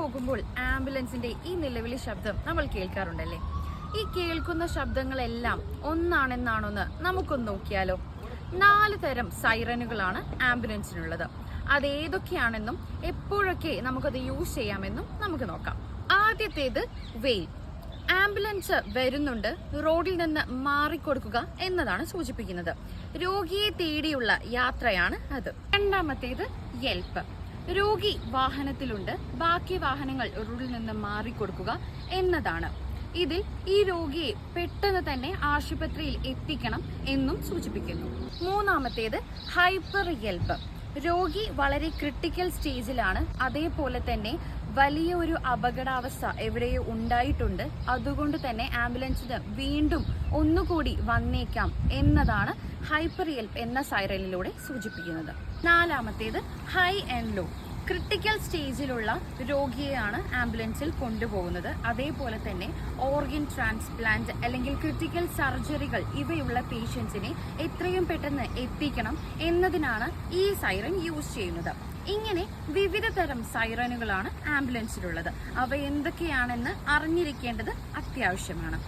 പോകുമ്പോൾ ആംബുലൻസിന്റെ ഈ നിലവിളി ശബ്ദം നമ്മൾ കേൾക്കാറുണ്ടല്ലേ? ഈ കേൾക്കുന്ന ശബ്ദങ്ങളെല്ലാം ഒന്നാണെന്നാണോന്ന് നമുക്കൊന്ന് നോക്കിയാലോ. നാല് തരം സൈറനുകളാണ് ആംബുലൻസിനുള്ളത്. അത് ഏതൊക്കെയാണെന്നും എപ്പോഴൊക്കെ നമുക്കത് യൂസ് ചെയ്യാമെന്നും നമുക്ക് നോക്കാം. ആദ്യത്തേത് വെയിൽ. ആംബുലൻസ് വരുന്നുണ്ട് റോഡിൽ നിന്ന് മാറിക്കൊടുക്കുക എന്നതാണ് സൂചിപ്പിക്കുന്നത്. രോഗിയെ തേടിയുള്ള യാത്രയാണ് അത്. രണ്ടാമത്തേത് യെൽപ്പ് രോഗി വാഹനത്തിലുണ്ട്. ബാക്കി വാഹനങ്ങൾ റോഡിൽ നിന്ന് മാറിക്കൊടുക്കുക എന്നതാണ്. ഇതിൽ ഈ രോഗിയെ പെട്ടെന്ന് തന്നെ ആശുപത്രിയിൽ എത്തിക്കണം എന്നും സൂചിപ്പിക്കുന്നു. മൂന്നാമത്തേത് ഹൈപ്പർ ഹെൽപ്പ്. രോഗി വളരെ ക്രിട്ടിക്കൽ സ്റ്റേജിലാണ്. അതേപോലെ തന്നെ വലിയ ഒരു അപകടാവസ്ഥ എവിടെയോ ഉണ്ടായിട്ടുണ്ട്? അതുകൊണ്ട് തന്നെ ആംബുലൻസിന് വീണ്ടും ഒന്നുകൂടി വന്നേക്കാം എന്നതാണ് ഹൈപ്പർ എന്ന സൈറലിലൂടെ സൂചിപ്പിക്കുന്നത്. നാലാമത്തേത് ഹൈ ആൻഡ് ലോ. ക്രിട്ടിക്കൽ സ്റ്റേജിലുള്ള രോഗിയെയാണ് ആംബുലൻസിൽ കൊണ്ടുപോകുന്നത്. അതേപോലെ തന്നെ ഓർഗൻ ട്രാൻസ്പ്ലാന്റ് അല്ലെങ്കിൽ ക്രിട്ടിക്കൽ സർജറികൾ ഇവയുള്ള പേഷ്യൻസിനെ എത്രയും പെട്ടെന്ന് എത്തിക്കണം എന്നതിനാണ് ഈ സൈറൻ യൂസ് ചെയ്യുന്നത്. ഇങ്ങനെ വിവിധ തരം സൈറനുകളാണ് ആംബുലൻസിലുള്ളത് അവ എന്തൊക്കെയാണെന്ന് അറിഞ്ഞിരിക്കേണ്ടത് അത്യാവശ്യമാണ്.